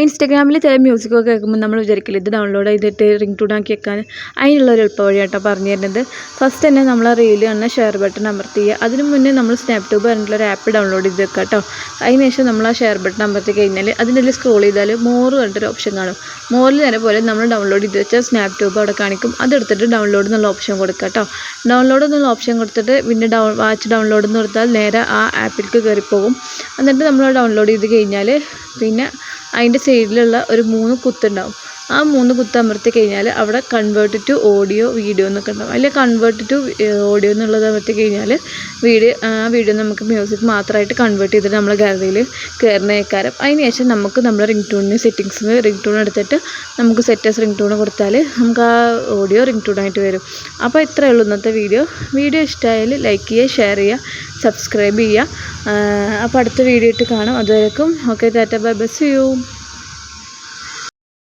ഇൻസ്റ്റാഗ്രാമിൽ ചില മ്യൂസിക്കൊക്കെ കേൾക്കുമ്പോൾ നമ്മൾ വിചാരിക്കില്ല ഇത് ഡൗൺലോഡ് ചെയ്തിട്ട് റിംഗ് ടൂൺ ആക്കി വെക്കാൻ. എളുപ്പ വഴിയാട്ടോ പറഞ്ഞു തരുന്നത്. ഫസ്റ്റ് തന്നെ നമ്മൾ ആ റീൽ തന്നെ ഷെയർ ബട്ടൺ അമർത്തി. ചെയ്യുക അതിന് മുന്നേ നമ്മൾ സ്നാപ് ട്യൂബ് പറഞ്ഞിട്ടുള്ള ഒരു ആപ്പ് ഡൗൺലോഡ് ചെയ്ത് വെക്കുക കേട്ടോ അതിന് ശേഷം നമ്മൾ ആ ഷെയർ ബട്ടൺ അമർത്തി കഴിഞ്ഞാൽ അതിനുള്ളിൽ സ്ക്രോൾ ചെയ്താൽ മോറ് പറഞ്ഞിട്ടൊരു ഓപ്ഷൻ കാണും. മോറിൽ തന്നെ പോലെ നമ്മൾ ഡൗൺലോഡ് ചെയ്ത് വെച്ചാൽ സ്നാപ് ട്യൂബ് അവിടെ കാണിക്കും. അതെടുത്തിട്ട് ഡൗൺലോഡ് എന്നുള്ള ഓപ്ഷൻ കൊടുക്കുക കേട്ടോ ഡൗൺലോഡ് എന്നുള്ള ഓപ്ഷൻ കൊടുത്തിട്ട് പിന്നെ ഡൗൺ വാച്ച് ഡൗൺലോഡ് എന്ന് കൊടുത്താൽ നേരെ ആ ആപ്പിലേക്ക് കയറിപ്പോകും എന്നിട്ട് നമ്മൾ ഡൗൺലോഡ് ചെയ്ത് കഴിഞ്ഞാൽ പിന്നെ അതിന്റെ സൈഡിലുള്ള ഒരു മൂന്ന് കുത്തുണ്ടാവും. ആ മൂന്ന് കുത്ത് അമർത്തി കഴിഞ്ഞാൽ അവിടെ കൺവേർട്ട് ടു ഓഡിയോ വീഡിയോ എന്നൊക്കെ ഉണ്ടാവും. അതിൽ കൺവേർട്ട് ടു ഓഡിയോ എന്നുള്ളത് അമർത്തി കഴിഞ്ഞാൽ വീഡിയോ ആ വീഡിയോ നമുക്ക് മ്യൂസിക് മാത്രമായിട്ട് കൺവേർട്ട് ചെയ്തിട്ട് നമ്മളെ ഗാലറിയിൽ കയറുന്നേക്കാരം അതിന് ശേഷം നമുക്ക് നമ്മുടെ റിംഗ് ടൂണിന് സെറ്റിങ്സ് റിംഗ് ടൂൺ എടുത്തിട്ട് നമുക്ക് സെറ്റസ് റിംഗ് ടൂൺ കൊടുത്താൽ നമുക്ക് ആ ഓഡിയോ റിംഗ് ടൂണായിട്ട് വരും. അപ്പോൾ ഇത്രയേ ഉള്ളൂ ഇന്നത്തെ വീഡിയോ വീഡിയോ ഇഷ്ടമായാൽ ലൈക്ക് ചെയ്യുക ഷെയർ ചെയ്യുക സബ്സ്ക്രൈബ് ചെയ്യുക. അപ്പോൾ അടുത്ത വീഡിയോ ഇട്ട് കാണാം. അതുവരേക്കും ഓക്കെ ടാറ്റ ബൈ ബസ് യു